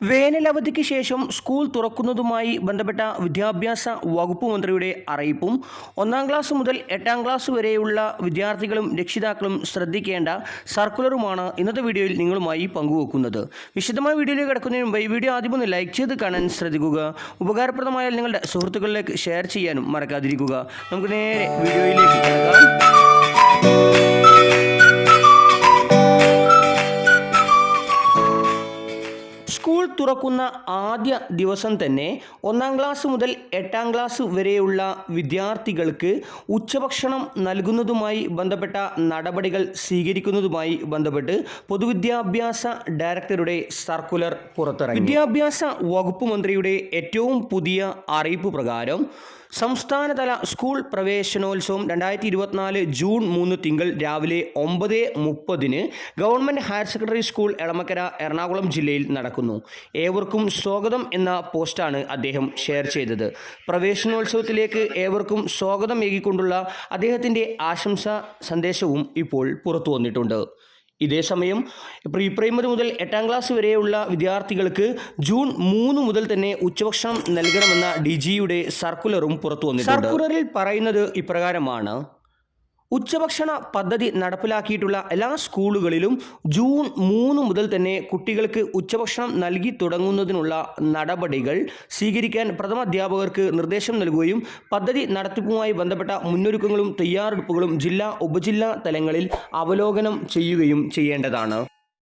വേനലവധിക്ക് ശേഷം സ്കൂൾ തുറക്കുന്നതുമായി ബന്ധപ്പെട്ട വിദ്യാഭ്യാസ വകുപ്പ് മന്ത്രിയുടെ അറിയിപ്പും ഒന്നാം ക്ലാസ് മുതൽ എട്ടാം ക്ലാസ് വരെയുള്ള വിദ്യാർത്ഥികളും രക്ഷിതാക്കളും ശ്രദ്ധിക്കേണ്ട സർക്കുലറുമാണ് ഇന്നത്തെ വീഡിയോയിൽ നിങ്ങളുമായി പങ്കുവെക്കുന്നത്. വിശദമായ വീഡിയോയിൽ കിടക്കുന്നതിന് മുമ്പ് ഈ വീഡിയോ ആദ്യം ഒന്ന് ലൈക്ക് ചെയ്ത് കാണാൻ ശ്രദ്ധിക്കുക. ഉപകാരപ്രദമായാൽ നിങ്ങളുടെ സുഹൃത്തുക്കളിലേക്ക് ഷെയർ ചെയ്യാനും മറക്കാതിരിക്കുക. നമുക്ക് നേരെ വീഡിയോയിലേക്ക് സ്കൂൾ തുറക്കുന്ന ആദ്യ ദിവസം തന്നെ ഒന്നാം ക്ലാസ് മുതൽ എട്ടാം ക്ലാസ് വരെയുള്ള വിദ്യാർത്ഥികൾക്ക് ഉച്ചഭക്ഷണം നൽകുന്നതുമായി ബന്ധപ്പെട്ട നടപടികൾ സ്വീകരിക്കുന്നതുമായി ബന്ധപ്പെട്ട് പൊതുവിദ്യാഭ്യാസ ഡയറക്ടറുടെ സർക്കുലർ പുറത്തിറങ്ങി. വിദ്യാഭ്യാസ വകുപ്പ് മന്ത്രിയുടെ ഏറ്റവും പുതിയ അറിയിപ്പ് പ്രകാരം സംസ്ഥാനതല സ്കൂൾ പ്രവേശനോത്സവം രണ്ടായിരത്തി ഇരുപത്തിനാല് ജൂൺ മൂന്ന് തിങ്കൾ രാവിലെ ഒമ്പത് മുപ്പതിന് government higher secondary school Elamakkara Ernakulam ജില്ലയിൽ നടക്കുന്നു. ഏവർക്കും സ്വാഗതം എന്ന പോസ്റ്റാണ് അദ്ദേഹം ഷെയർ ചെയ്തത്. പ്രവേശനോത്സവത്തിലേക്ക് ഏവർക്കും സ്വാഗതം ഏകിക്കൊണ്ടുള്ള അദ്ദേഹത്തിന്റെ ആശംസ സന്ദേശവും ഇപ്പോൾ പുറത്തു വന്നിട്ടുണ്ട്. ഇതേസമയം പ്രീ പ്രൈമറി മുതൽ എട്ടാം ക്ലാസ് വരെയുള്ള വിദ്യാർത്ഥികൾക്ക് ജൂൺ മൂന്ന് മുതൽ തന്നെ ഉച്ചഭക്ഷണം നൽകണമെന്ന ഡി ജിയുടെ സർക്കുലറും പുറത്തു വന്നിട്ടുണ്ട്. സർക്കുലറിൽ പറയുന്നത് ഇപ്രകാരമാണ്. ഉച്ചഭക്ഷണ പദ്ധതി നടപ്പിലാക്കിയിട്ടുള്ള എല്ലാ സ്കൂളുകളിലും ജൂൺ മൂന്ന് മുതൽ തന്നെ കുട്ടികൾക്ക് ഉച്ചഭക്ഷണം നൽകി തുടങ്ങുന്നതിനുള്ള നടപടികൾ സ്വീകരിക്കാൻ പ്രഥമ അധ്യാപകർക്ക് നിർദ്ദേശം നൽകുകയും പദ്ധതി നടത്തിപ്പുമായി ബന്ധപ്പെട്ട മുന്നൊരുക്കങ്ങളും തയ്യാറെടുപ്പുകളും ജില്ലാ ഉപജില്ലാ തലങ്ങളിൽ അവലോകനം ചെയ്യുകയും ചെയ്യേണ്ടതാണ്.